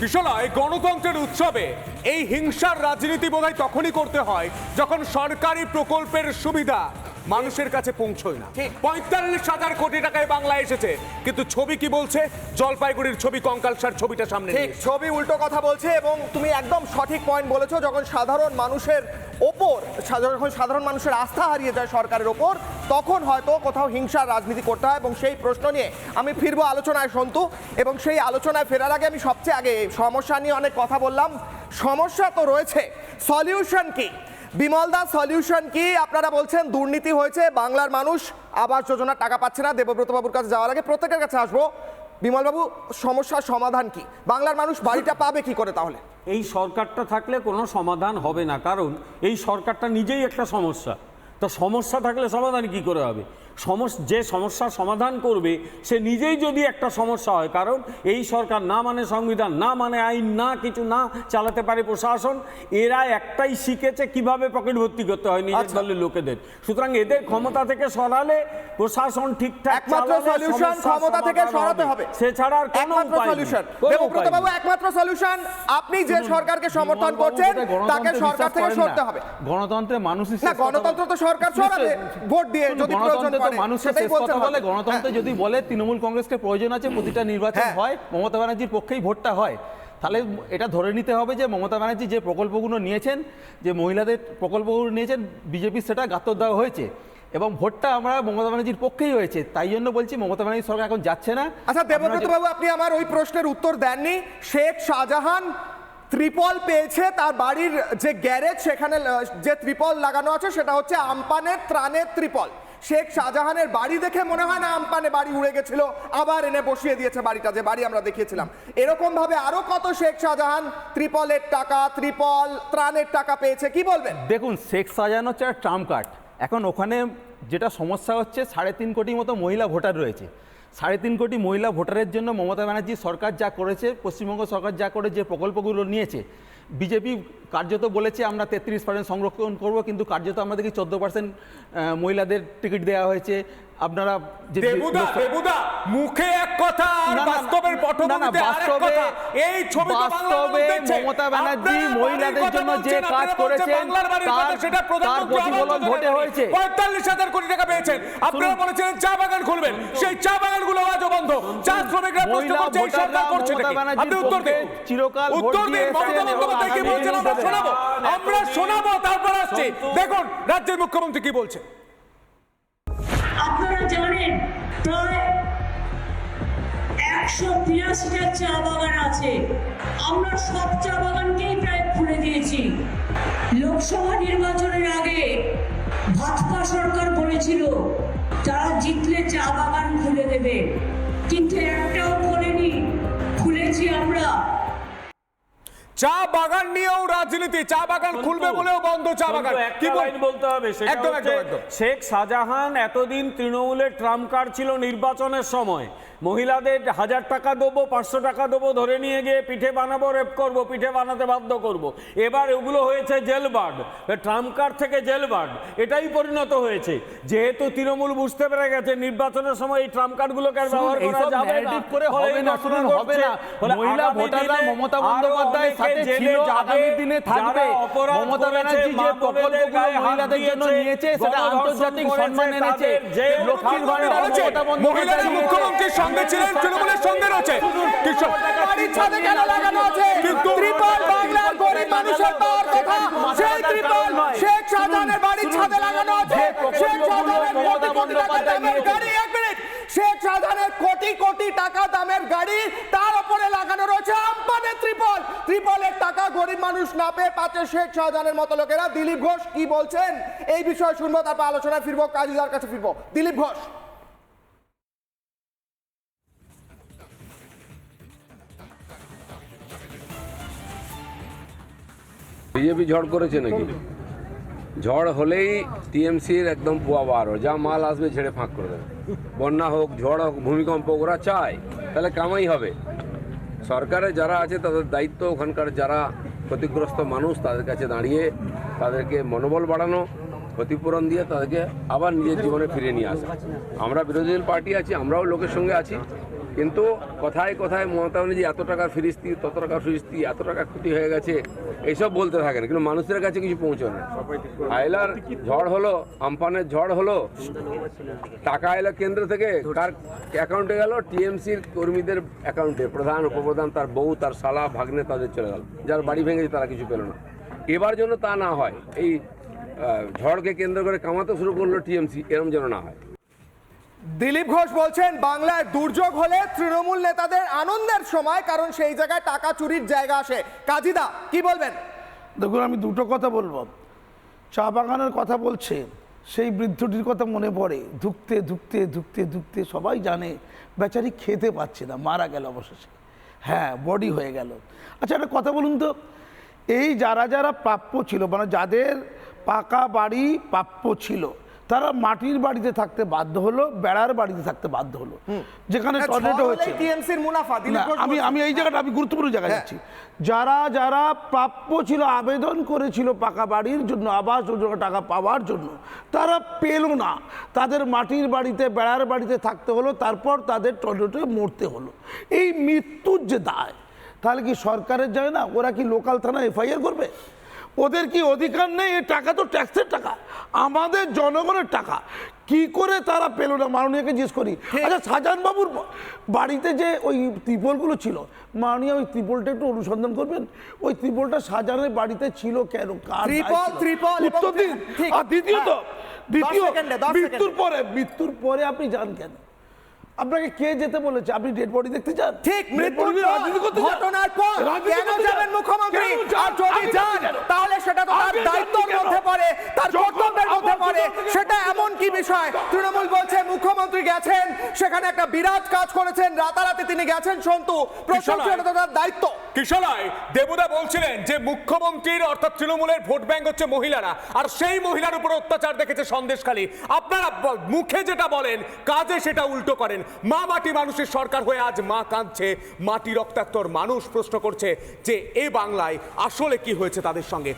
বিশালায় গণতন্ত্রের উৎসবে এই হিংসার রাজনীতি বোধহয় তখনই করতে হয় যখন সরকারি প্রকল্পের সুবিধা মানুষের কাছে পৌঁছয় না। পঁয়তাল্লিশ হাজার কোটি টাকায় বাংলা এসেছে। কিন্তু ছবি কি বলছে? জলপাইগুড়ির ছবি কঙ্কালসার ছবিটা সামনে ঠিক ছবি উল্টো কথা বলছে এবং তুমি একদম সঠিক পয়েন্ট বলেছ যখন সাধারণ মানুষের ওপর যখন সাধারণ মানুষের আস্থা হারিয়ে যায় সরকারের ওপর তখন হয়তো কোথাও হিংসার রাজনীতি করতে হয় এবং সেই প্রশ্ন নিয়ে আমি ফিরবো আলোচনায় সন্তু। এবং সেই আলোচনায় ফেরার আগে আমি সবচেয়ে আগে সমস্যা নিয়ে অনেক কথা বললাম। সমস্যা তো রয়েছে। সলিউশন কি? বিমলদা সলিউশন কি? আপনারা বলছেন দুর্নীতি হয়েছে, বাংলার মানুষ আবাস যোজনার টাকা পাচ্ছে না দেবব্রত বাবুর কাছে যাওয়ার আগে প্রত্যেকের কাছে আসব। বিমলবাবু, সমস্যার সমাধান কি? বাংলার মানুষ বাড়িটা পাবে কি করে তাহলে? এই সরকারটা থাকলে কোনো সমাধান হবে না, কারণ এই সরকারটা নিজেই একটা সমস্যা। তা সমস্যা থাকলে সমাধান কি করে হবে? যে সমস্যার সমাধান করবে সে নিজেই যদি একটা সমস্যা হয় কারণ এই সরকার না মানে সংবিধান না মানে আইন না কিছু না চালাতে পারে প্রশাসন এরা একটাই শিখেছে কীভাবে পকেট ভর্তি করতে হয় নিজের আচ্ছা। দলের লোকেদের। সুতরাং এদের ক্ষমতা থেকে সরালে প্রশাসন ঠিকঠাক একমাত্র সলিউশন ক্ষমতা থেকে সমাধান সরাতে হবে। সে ছাড়া আর কোনো একমাত্র উপায় সলিউশন দেবব্রত বাবু একমাত্র সলিউশন আপনি যে সরকারকে সমর্থন করছেন তাকে সরকার থেকে সরতে হবে। গণতন্ত্রে মানুষই না গণতন্ত্র তো সরকার সরাবে ভোট দিয়ে যদি প্রয়োজন তো মানুষের শেষ কথা বলে। গণতন্ত্রে হ্যাঁ। যদি বলে তৃণমূল কংগ্রেসকে প্রয়োজন আছে প্রতিটা নির্বাচন হ্যাঁ। হয় মমতা ব্যানার্জির পক্ষেই ভোটটা হয়। তাহলে এটা ধরে নিতে হবে যে মমতা ব্যানার্জি যে প্রকল্পগুলো নিয়েছেন যে মহিলাদের প্রকল্পগুলো নিয়েছেন বিজেপির সেটা গাত্তর দেওয়া হয়েছে। এবং ভোটটা আমরা মমতা ব্যানার্জির পক্ষেই হয়েছে। তাই জন্য বলছি মমতা ব্যানার্জি সরকার এখন যাচ্ছে না। আচ্ছা দেবব্রত বাবু আপনি আমার ওই প্রশ্নের উত্তর দেননি। শেখ শাহজাহান ত্রিপল পেয়েছে তার বাড়ির যে গ্যারেজ সেখানে যে ত্রিপল লাগানো আছে সেটা হচ্ছে আমপানের ত্রাণের ত্রিপল। শেখ শাহজাহানের বাড়ি দেখে মনে হয় না আমপানে বাড়ি উড়ে গেছিল। আবার এনে বসিয়ে দিয়েছে বাড়িটা যে বাড়ি আমরা দেখিয়েছিলাম। এরকম ভাবে আরও কত শেখ শাহজাহান ত্রিপলের টাকা, ত্রিপল ত্রাণের টাকা পেয়েছে, কি বলবেন? দেখুন, শেখ সাজানো হচ্ছে একটা ট্রাম্প কার্ড। এখন ওখানে যেটা সমস্যা হচ্ছে, সাড়ে তিন কোটি মতো মহিলা ভোটার রয়েছে। সাড়ে তিন কোটি মহিলা ভোটারের জন্য মমতা ব্যানার্জি সরকার যা করেছে, পশ্চিমবঙ্গ সরকার যা করে যে প্রকল্পগুলো নিয়েছে বিজেপি কার্যত বলেছে আমরা তেত্রিশ পার্সেন্ট সংরক্ষণ করব, কিন্তু কার্যত আমাদেরকে চোদ্দ পার্সেন্ট মহিলাদের টিকিট দেওয়া হয়েছে। আপনারা দেবুদা দেবুদা মুখে এক কথা আর বাস্তবের পটভূমিতে আরেক কথা। এই ছবি তো বাস্তবে মমতা ব্যানার্জি মহিলাদের জন্য যে কাজ করেছেন, তার- সেটা প্রধানমন্ত্রী প্রতিফলন হয়েছে। কোটি টাকা পেয়েছেন। আপনারা বলেছিলেন চা বাগান খুলবেন। সেই চা বাগানগুলো আজও বন্ধ। চা শ্রমিকরা প্রশ্ন করছে এই সরকার করছে আপনি উত্তর দিন। চিরকাল উত্তর দিন। মমতা বন্দ্যোপাধ্যায় কি বলছেন আমরা শোনাবো? আমরা শোনাবো তারপর আসছি। দেখুন রাজ্যের মুখ্যমন্ত্রী কি বলছে? আপনারা জানেন, প্রায় একশো বিরাশিটা চা বাগান আছে। আমরা সব চা বাগানকেই প্রায় খুলে দিয়েছি। লোকসভা নির্বাচনের আগে ভাজপা সরকার বলেছিল, তারা জিতলে চা বাগান খুলে দেবে। কিন্তু একটাও খোলেনি খুলেছি আমরা। চা বাগান নিয়েও রাজনীতি চা বাগান খুলবে বলেও বন্ধ চা বাগান কি বলতে হবে সেটা একদম, হচ্ছে একদম, একদম। শেখ শাহজাহান এতদিন তৃণমূলের ট্রাম্প কার্ড ছিল নির্বাচনের সময় মহিলাদের হাজার টাকা দেবো পাঁচশো টাকা দেবো ধরে নিয়ে গিয়ে পিঠে বানাবো রেপ করব পিঠে বানাতে বাধ্য করব। এবার এগুলো হয়েছে জেলবার্ড ট্রাম্প কার্ড থেকে জেলবার্ড এটাই পরিণত হয়েছে যেহেতু তৃণমূল বুঝতে পেরে গেছে নির্বাচনের সময় এই ট্রাম্প কার্ডগুলোকে আর ব্যবহার করা যাবে না করে হবে না, শুনুন, হবে না। মহিলা ভোটাররা মমতা বন্দ্যোপাধ্যায়ের সাথে ছিল, আগামী দিনে থাকবে। অপরাধ মমতা ব্যানার্জি যে প্রকল্পগুলো মহিলাদের জন্য নিয়েছে, সেটা আন্তর্জাতিক সম্মান এনেছে। লক্ষ্মীর ভাণ্ডার মমতা বন্দ্যোপাধ্যায়। মুখ্যমন্ত্রীর সঙ্গে ছিলেন তৃণমূলের সঙ্গে রয়েছে। কৃষক ছাদে কেন লাগানো আছে? কিন্তু- ত্রিপল বাংলার গরিব মানুষের পাওয়ার কথা। সেই ত্রিপল শেখ শাহজাহানের বাড়ির ছাদে লাগানো আছে। শেখ শাহজাহানের কোটি কোটি টাকা দামের গাড়ি এক মিনিট। শেখ শাহজাহানের কোটি কোটি টাকা দামের গাড়ি তার উপরে লাগানো রয়েছে আমপানের ত্রিপল। ত্রিপলের টাকা গরিব মানুষ না পেয়ে পাচ্ছে শেখ শাহজাহানের মতো লোকেরা। দিলীপ ঘোষ কি বলছেন? এই বিষয়ে শুনব তারপর আলোচনায় ফিরবো কাজীদার কাছে ফিরবো। দিলীপ ঘোষ। বিজেপি ঝড় করেছে নাকি? ঝড় হলেই টিএমসির একদম পোয়া বার যা মাল আসবে ছেড়ে ফাঁক করে দেবে। বন্যা হোক, ঝড় হোক, ভূমিকম্প ওরা চায়, তাহলে কামাই হবে। সরকারে যারা আছে, তাদের দায়িত্ব ওখানকার যারা ক্ষতিগ্রস্ত মানুষ, তাদের কাছে দাঁড়িয়ে তাদেরকে মনোবল বাড়ানো, ক্ষতিপূরণ দিয়ে তাদেরকে আবার নিজের জীবনে ফিরে নিয়ে আসা। আমরা বিরোধী দল পার্টি আছি, আমরাও লোকের সঙ্গে আছি। কিন্তু কথায় কথায় মমতা ব্যানার্জি এত টাকা ফিরিস্তি তত টাকা ফিরিস্তি এত টাকা ক্ষতি হয়ে গেছে এইসব বলতে থাকেন কিন্তু মানুষের কাছে কিছু পৌঁছয় না আয়লার ঝড় হলো আমফানের ঝড় হলো টাকা এলো কেন্দ্র থেকে কার অ্যাকাউন্টে গেল? টিএমসির কর্মীদের অ্যাকাউন্টে প্রধান উপপ্রধান তার বউ তার শালা ভাগ্নে তাদের চলে গেল। যার বাড়ি ভেঙেছে তারা কিছু পেল না। এবার জন্য তা না হয় এই ঝড়কে কেন্দ্র করে কামাতে শুরু করল টিএমসি এরম যেন না হয়। দিলীপ ঘোষ বলছেন, বাংলায় দুর্যোগ হলে তৃণমূল নেতাদের আনন্দের সময়, কারণ সেই জায়গায় টাকা চুরির জায়গা আসে। কাজীদা, কি বলবেন? দেখুন, আমি দুটো কথা বলব। চা বাগানের কথা বলছে, সেই বৃদ্ধটির কথা মনে পড়ে। ধুকতে ধুকতে ধুকতে ধুকতে সবাই জানে, বেচারি খেতে পাচ্ছে না, মারা গেল অবশেষে। হ্যাঁ বডি হয়ে গেল। আচ্ছা একটা কথা বলুন তো। এই যারা যারা প্রাপ্য ছিল মানে যাদের পাকা বাড়ি প্রাপ্য ছিল তারা মাটির বাড়িতে থাকতে বাধ্য হলো বেড়ার বাড়িতে থাকতে বাধ্য হলো। যেখানে টর্নেডো মুনাফা দিলীপ না, আমি আমি এই জায়গাটা আমি গুরুত্বপূর্ণ জায়গায় হ্যাঁ। যাচ্ছি। যারা যারা প্রাপ্য ছিল আবেদন করেছিল পাকা বাড়ির জন্য আবাস যোজনা টাকা পাওয়ার জন্য তারা পেল না। তাদের মাটির বাড়িতে বেড়ার বাড়িতে থাকতে হলো তারপর তাদের টয়লেটে মরতে হলো। এই মৃত্যুর যে দায় তাহলে কি সরকারের যায় না? ওরা কি লোকাল থানা এফআইআর করবে? ওদের কি অধিকার নেই? এই টাকা তো ট্যাক্সের টাকা। আমাদের জনগণের টাকা। কি করে তারা পেল না? মাননীয়কে জিজ্ঞেস করি। আচ্ছা শাহজাহান বাবুর বাড়িতে যে ওই ত্রিপলগুলো ছিল মাননীয় ওই ত্রিপলটা একটু অনুসন্ধান করবেন? ওই ত্রিপলটা শাহজাহানের বাড়িতে ছিল কেন? উত্তর দিন। আর দ্বিতীয়ত হ্যাঁ। দ্বিতীয় মৃত্যুর পরে মৃত্যুর পরে আপনি যান কেন? আপনাকে কে যেতে বলেছে? আপনি ডেড বডি দেখতে চান? ঠিক মৃত্যুর? ঘটনার পর কেন যাবেন মুখ্যমন্ত্রী? আর যদি যান কেন? তাহলে সেটা তো তার আপনি দায়িত্বের কেন? মধ্যে পড়ে তার কর্তব্যের মধ্যে পড়ে। সেটা এমন কি বিষয়? তৃণমূল বলছে মুখ্যমন্ত্রী গেছেন সেখানে একটা বিরাট কাজ করেছেন রাতারাতি তিনি গেছেন সন্তু। তো তার দায়িত্ব। কিশোরায় দেবুদা বলছিলেন যে মুখ্যমন্ত্রীর অর্থাৎ তৃণমূলের ভোট ব্যাংক হচ্ছে মহিলারা আর সেই মহিলার উপর অত্যাচার দেখেছে সন্দেশখালী। আপনারা মুখে যেটা বলেন কাজে সেটা উল্টো করেন। মা মাটি মানুষের সরকার হয়ে আজ মা কাঁদছে মাটি রক্তাক্তর মানুষ প্রশ্ন করছে যে এ বাংলায় আসলে কি হয়েছে তাদের সঙ্গে?